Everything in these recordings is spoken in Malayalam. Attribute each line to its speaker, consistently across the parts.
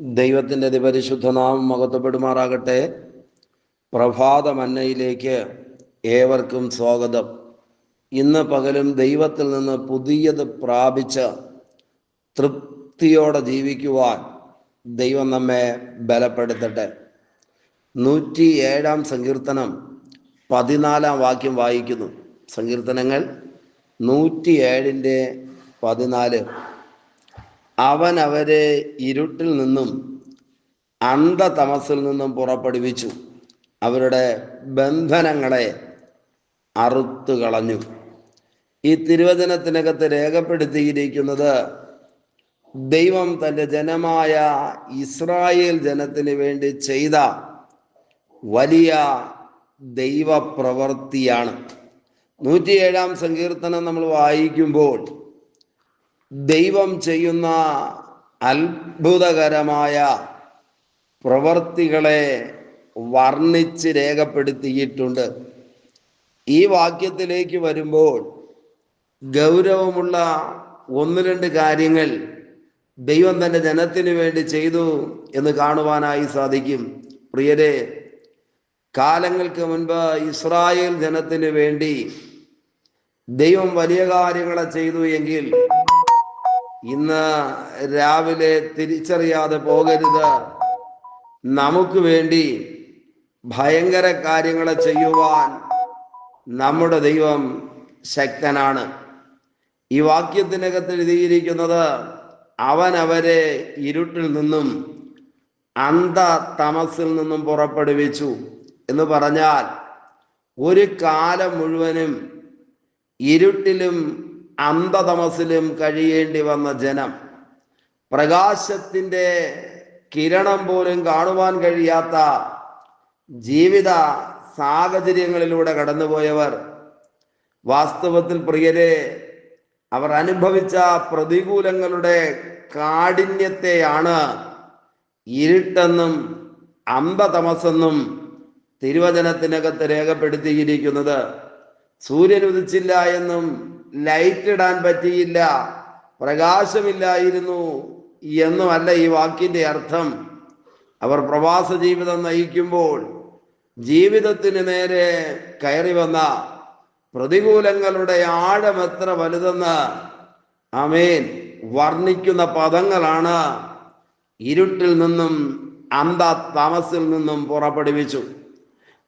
Speaker 1: ദൈവത്തിന്റെ അതിപരിശുദ്ധനാമം മഹത്വപ്പെടുമാറാകട്ടെ. പ്രഭാത മന്നയിലേക്ക് ഏവർക്കും സ്വാഗതം. ഇന്ന് പകലും ദൈവത്തിൽ നിന്ന് പുതിയത് പ്രാപിച്ച് തൃപ്തിയോടെ ജീവിക്കുവാൻ ദൈവം നമ്മെ ബലപ്പെടുത്തട്ടെ. നൂറ്റി ഏഴാം സങ്കീർത്തനം പതിനാലാം വാക്യം വായിക്കുന്നു. സങ്കീർത്തനങ്ങൾ നൂറ്റി ഏഴിന്റെ പതിനാല്. അവൻ അവരെ ഇരുട്ടിൽ നിന്നും അന്ധതമസിൽ നിന്നും പുറപ്പെടുവിച്ചു. അവരുടെ ബന്ധനങ്ങളെ അറുത്തു കളഞ്ഞു. ഈ തിരുവചനത്തിനകത്ത് രേഖപ്പെടുത്തിയിരിക്കുന്നത് ദൈവം തന്റെ ജനമായ ഇസ്രായേൽ ജനത്തിന് വേണ്ടി ചെയ്ത വലിയ ദൈവപ്രവൃത്തിയാണ്. നൂറ്റിയേഴാം സങ്കീർത്തനം നമ്മൾ വായിക്കുമ്പോൾ ദൈവം ചെയ്യുന്ന അത്ഭുതകരമായ പ്രവർത്തികളെ വർണിച്ച് രേഖപ്പെടുത്തിയിട്ടുണ്ട്. ഈ വാക്യത്തിലേക്ക് വരുമ്പോൾ ഗൗരവമുള്ള ഒന്ന് രണ്ട് കാര്യങ്ങൾ ദൈവം തന്റെ ജനത്തിന് വേണ്ടി ചെയ്തു എന്ന് കാണുവാനായി സാധിക്കും. പ്രിയരെ കാലങ്ങൾക്ക് മുൻപ് ഇസ്രായേൽ ജനത്തിന് വേണ്ടി ദൈവം വലിയ കാര്യങ്ങളെ ചെയ്തു എങ്കിൽ ഇന്ന് രാവിലെ തിരിച്ചറിയാതെ പോകരുത്. നമുക്ക് വേണ്ടി ഭയങ്കര കാര്യങ്ങളെ ചെയ്യുവാൻ നമ്മുടെ ദൈവം ശക്തനാണ്. ഈ വാക്യത്തിനകത്ത് എഴുതിയിരിക്കുന്നത് അവൻ അവരെ ഇരുട്ടിൽ നിന്നും അന്ധ തമസിൽ നിന്നും പുറപ്പെടുവിച്ചു എന്ന് പറഞ്ഞാൽ ഒരു കാലം മുഴുവനും ഇരുട്ടിലും അന്ധതമസിലും കഴിയേണ്ടി വന്ന ജനം പ്രകാശത്തിന്റെ കിരണം പോലും കാണുവാൻ കഴിയാത്ത ജീവിത സാഹചര്യങ്ങളിലൂടെ കടന്നുപോയവർ വാസ്തവത്തിൽ പ്രിയരെ അവർ അനുഭവിച്ച പ്രതികൂലങ്ങളുടെ കാഠിന്യത്തെയാണ് ഇരുട്ടെന്നും അമ്പതമസെന്നും തിരുവചനത്തിനകത്ത് രേഖപ്പെടുത്തിയിരിക്കുന്നത്. സൂര്യൻ ഉദിച്ചില്ല എന്നും ലൈറ്റ് ഇടാൻ പറ്റിയില്ല. പ്രകാശമില്ലായിരുന്നു എന്നുമല്ല ഈ വാക്കിന്റെ അർത്ഥം. അവർ പ്രവാസ ജീവിതം നയിക്കുമ്പോൾ ജീവിതത്തിന് നേരെ കയറി വന്ന പ്രതികൂലങ്ങളുടെ ആഴം എത്ര വലുതെന്ന് അമേൻ വർണിക്കുന്ന പദങ്ങളാണ് ഇരുട്ടിൽ നിന്നും അന്ധ താമസിൽ നിന്നും പുറപ്പെടുവിച്ചു.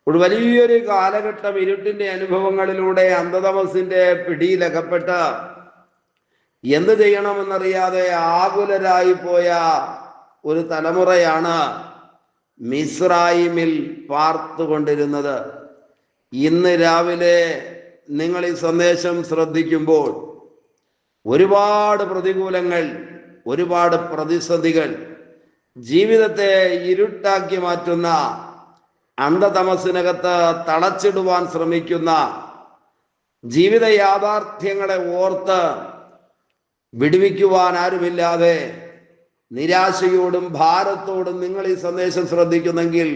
Speaker 1: ഒരു വലിയൊരു കാലഘട്ടം ഇരുട്ടിന്റെ അനുഭവങ്ങളിലൂടെ അന്ധതമസിന്റെ പിടിയിലകപ്പെട്ട് എന്ത് ചെയ്യണമെന്നറിയാതെ ആകുലരായി പോയ ഒരു തലമുറയാണ് മിസ്രായിമിൽ പാർത്തുകൊണ്ടിരുന്നത്. ഇന്ന് രാവിലെ നിങ്ങൾ ഈ സന്ദേശം ശ്രദ്ധിക്കുമ്പോൾ ഒരുപാട് പ്രതികൂലങ്ങൾ ഒരുപാട് പ്രതിസന്ധികൾ ജീവിതത്തെ ഇരുട്ടാക്കി മാറ്റുന്ന അന്ധതമസിനകത്ത് തളച്ചിടുവാൻ ശ്രമിക്കുന്ന ജീവിത യാഥാർത്ഥ്യങ്ങളെ ഓർത്ത് വിടുവിക്കുവാൻ ആരുമില്ലാതെ നിരാശയോടും ഭാരത്തോടും നിങ്ങൾ ഈ സന്ദേശം ശ്രദ്ധിക്കുന്നെങ്കിൽ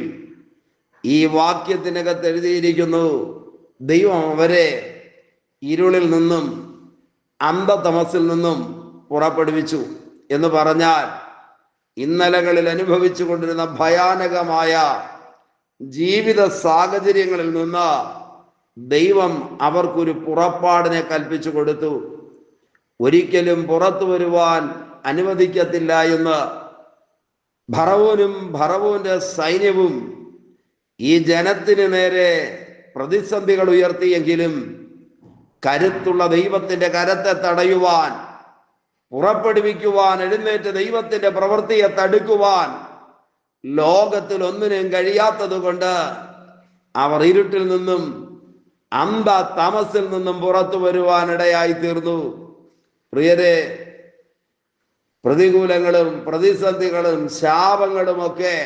Speaker 1: ഈ വാക്യത്തിനകത്ത് എഴുതിയിരിക്കുന്നു ദൈവം അവരെ ഇരുളിൽ നിന്നും അന്ധതമസിൽ നിന്നും പുറപ്പെടുവിച്ചു എന്ന് പറഞ്ഞാൽ ഇന്നലകളിൽ അനുഭവിച്ചു കൊണ്ടിരുന്ന ഭയാനകമായ ജീവിത സാഹചര്യങ്ങളിൽ നിന്ന് ദൈവം അവർക്കൊരു പുറപ്പാടിനെ കൽപ്പിച്ചു കൊടുത്തു. ഒരിക്കലും പുറത്തു വരുവാൻ അനുവദിക്കത്തില്ല എന്ന് ഭറവൂനും ഭറവൂന്റെ സൈന്യവും ഈ ജനത്തിന് നേരെ പ്രതിസന്ധികൾ ഉയർത്തിയെങ്കിലും കരുത്തുള്ള ദൈവത്തിന്റെ കരത്തെ തടയുവാൻ പുറപ്പെടുവിക്കുവാൻ എഴുന്നേറ്റ് ദൈവത്തിന്റെ പ്രവൃത്തിയെ തടുക്കുവാൻ ലോകത്തിൽ ഒന്നിനും കഴിയാത്തത് കൊണ്ട് അവർ ഇരുട്ടിൽ നിന്നും അന്ധ തമസിൽ നിന്നും പുറത്തു വരുവാനിടയായി തീർന്നു. പ്രിയരെ പ്രതികൂലങ്ങളും പ്രതിസന്ധികളും ശാപങ്ങളും ഒക്കെ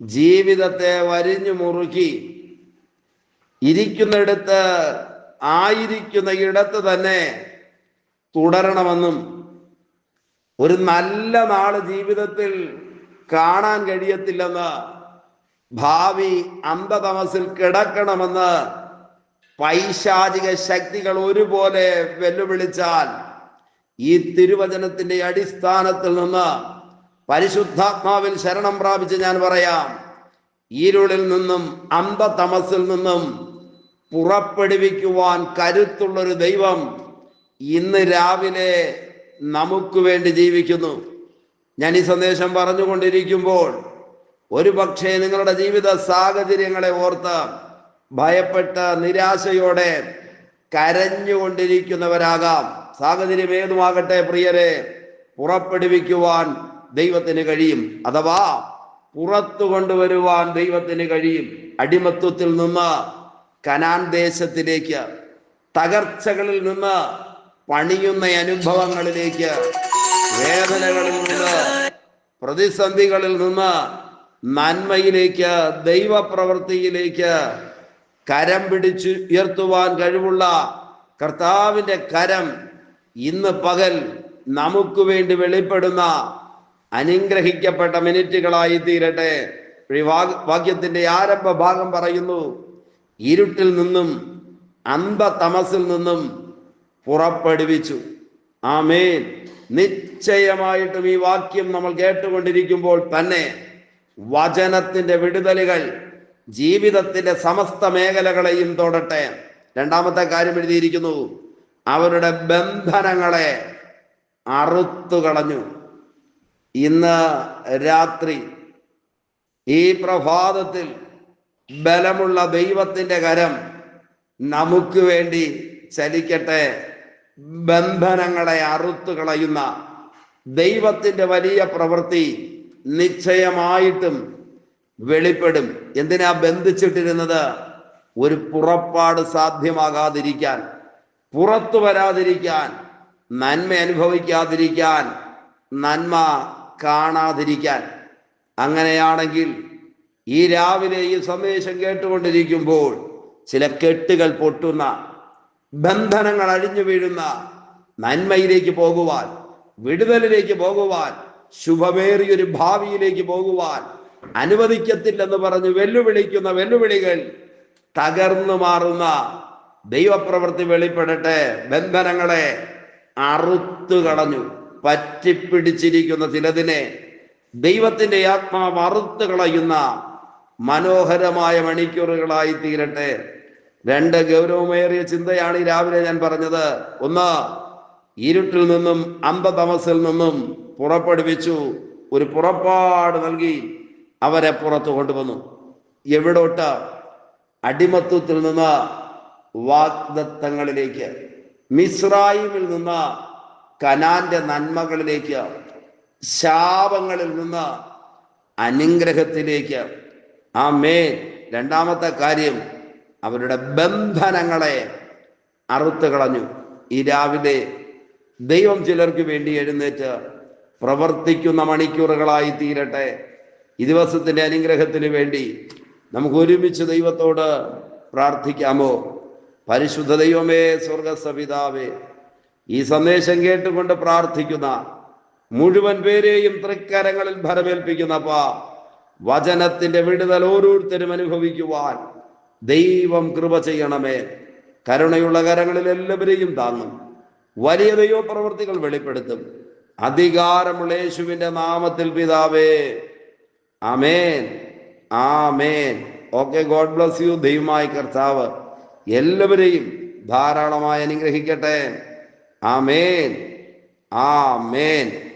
Speaker 1: ജീവിതത്തെ വരിഞ്ഞു മുറുക്കി ഇരിക്കുന്നിടത്ത് ആയിരിക്കുന്ന ഇടത്ത് തന്നെ തുടരണമെന്നും ഒരു നല്ല നാൾ ജീവിതത്തിൽ കാണാൻ കഴിയത്തില്ലെന്ന് ഭാവി അന്ധതമസിൽ കിടക്കണമെന്ന് പൈശാചിക ശക്തികൾ ഒരുപോലെ വെല്ലുവിളിച്ചാൽ ഈ തിരുവചനത്തിന്റെ അടിസ്ഥാനത്തിൽ നിന്ന് പരിശുദ്ധാത്മാവിൽ ശരണം പ്രാപിച്ച് ഞാൻ പറയാം ഇരുളിൽ നിന്നും അന്ധതമസിൽ നിന്നും പുറപ്പെടുവിക്കുവാൻ കരുത്തുള്ളൊരു ദൈവം ഇന്ന് രാവിലെ നമുക്ക് വേണ്ടി ജീവിക്കുന്നു. ഞാൻ ഈ സന്ദേശം പറഞ്ഞുകൊണ്ടിരിക്കുമ്പോൾ ഒരു പക്ഷേ നിങ്ങളുടെ ജീവിത സാഹചര്യങ്ങളെ ഓർത്ത് ഭയപ്പെട്ട നിരാശയോടെ കരഞ്ഞുകൊണ്ടിരിക്കുന്നവരാകാം. സാഹചര്യം ഏതുമാകട്ടെ പ്രിയരെ? പുറപ്പെടുവിക്കുവാൻ ദൈവത്തിന് കഴിയും. അഥവാ പുറത്തു കൊണ്ടുവരുവാൻ ദൈവത്തിന് കഴിയും. അടിമത്വത്തിൽ നിന്ന് കനാൻ ദേശത്തിലേക്ക് തകർച്ചകളിൽ നിന്ന് പണിയുന്ന അനുഭവങ്ങളിലേക്ക് വേദനകളിൽ നിന്ന് പ്രതിസന്ധികളിൽ നിന്ന് നന്മയിലേക്ക് ദൈവപ്രവൃത്തിയിലേക്ക് കരം പിടിച്ച് ഉയർത്തുവാൻ കഴിവുള്ള കർത്താവിന്റെ കരം ഇന്ന് പകൽ നമുക്ക് വേണ്ടി വെളിപ്പെടുന്ന അനുഗ്രഹിക്കപ്പെട്ട മിനിറ്റുകളായി തീരട്ടെ. വാക്യത്തിന്റെ ആരംഭ ഭാഗം പറയുന്നു ഇരുട്ടിൽ നിന്നും അന്ധതമസിൽ നിന്നും പുറപ്പെടുവിച്ചു. ആമേൻ. നിശ്ചയമായിട്ടും ഈ വാക്യം നമ്മൾ കേട്ടുകൊണ്ടിരിക്കുമ്പോൾ തന്നെ വചനത്തിന്റെ വിടുതലുകൾ ജീവിതത്തിന്റെ സമസ്ത മേഖലകളെയും തൊടട്ടെ. രണ്ടാമത്തെ കാര്യം എഴുതിയിരിക്കുന്നു അവരുടെ ബന്ധനങ്ങളെ അറുത്തു കളഞ്ഞു ഇന്ന് രാത്രി ഈ പ്രഭാതത്തിൽ ബലമുള്ള ദൈവത്തിന്റെ കരം നമുക്ക് വേണ്ടി ചലിക്കട്ടെ. ബന്ധനങ്ങളെ അറുത്തു കളയുന്ന ദൈവത്തിന്റെ വലിയ പ്രവൃത്തി നിശ്ചയമായിട്ടും വെളിപ്പെടും. എന്തിനാ ബന്ധിച്ചിട്ടിരുന്നത്? ഒരു പുറപ്പാട് സാധ്യമാകാതിരിക്കാൻ പുറത്തു വരാതിരിക്കാൻ നന്മ അനുഭവിക്കാതിരിക്കാൻ നന്മ കാണാതിരിക്കാൻ. അങ്ങനെയാണെങ്കിൽ ഈ രാവിലെ ഈ സന്ദേശം കേട്ടുകൊണ്ടിരിക്കുമ്പോൾ ചില കെട്ടുകൾ പൊട്ടുന്ന ബന്ധനങ്ങൾ അഴിഞ്ഞു വീഴുന്ന നന്മയിലേക്ക് പോകുവാൻ വിടുതലിലേക്ക് പോകുവാൻ ശുഭമേറിയൊരു ഭാവിയിലേക്ക് പോകുവാൻ അനുവദിക്കത്തില്ലെന്ന് പറഞ്ഞ് വെല്ലുവിളിക്കുന്ന വെല്ലുവിളികൾ തകർന്നു മാറുന്ന ദൈവപ്രവൃത്തി വെളിപ്പെടട്ടെ. ബന്ധനങ്ങളെ അറുത്തു കളഞ്ഞു പറ്റിപ്പിടിച്ചിരിക്കുന്ന ചിലതിനെ ദൈവത്തിന്റെ ആത്മാവ് അറുത്തു കളയുന്ന മനോഹരമായ മണിക്കൂറുകളായി തീരട്ടെ. രണ്ട് ഗൗരവമേറിയ ചിന്തയാണ് ഈ രാവിലെ ഞാൻ പറഞ്ഞത്. ഒന്ന് ഇരുട്ടിൽ നിന്നും അന്ധതമസിൽ നിന്നും പുറപ്പെടുവിച്ചു. ഒരു പുറപ്പാട് നൽകി അവരെ പുറത്തു കൊണ്ടുവന്നു. എവിടോട്ട്? അടിമത്വത്തിൽ നിന്ന് വാഗ്ദത്തങ്ങളിലേക്ക്. മിസ്രായിമിൽ നിന്ന് കനാന്റെ നന്മകളിലേക്ക്. ശാപങ്ങളിൽ നിന്ന് അനുഗ്രഹത്തിലേക്ക്. ആ മേൻ രണ്ടാമത്തെ കാര്യം അവരുടെ ബന്ധനങ്ങളെ അറുത്തു കളഞ്ഞു. ഈ രാവിലെ ദൈവം ചിലർക്ക് വേണ്ടി എഴുന്നേറ്റ് പ്രവർത്തിക്കുന്ന മണിക്കൂറുകളായി തീരട്ടെ. ഈ ദിവസത്തിന്റെ അനുഗ്രഹത്തിന് വേണ്ടി നമുക്ക് ഒരുമിച്ച് ദൈവത്തോട് പ്രാർത്ഥിക്കാമോ? പരിശുദ്ധ ദൈവമേ സ്വർഗസപിതാവേ ഈ സന്ദേശം കേട്ടുകൊണ്ട് പ്രാർത്ഥിക്കുന്ന മുഴുവൻ പേരെയും തൃക്കരങ്ങളിൽ ഭരമേൽപ്പിക്കുന്നപ്പാ വചനത്തിന്റെ വിടുതൽ ഓരോരുത്തരും അനുഭവിക്കുവാൻ ദൈവം കൃപ ചെയ്യണമേ. കരുണയുള്ള കരങ്ങളിൽ എല്ലാവരെയും താങ്ങും. വലിയ ദൈവ പ്രവൃത്തികൾ വെളിപ്പെടുത്തും. അധികാരമുള്ള യേശുവിന്റെ നാമത്തിൽ പിതാവേ. ആമേൻ. ആമേൻ. Okay God bless you. ദൈവമായ കർത്താവ് എല്ലാവരെയും ധാരാളമായി അനുഗ്രഹിക്കട്ടെ. ആമേൻ. ആമേൻ.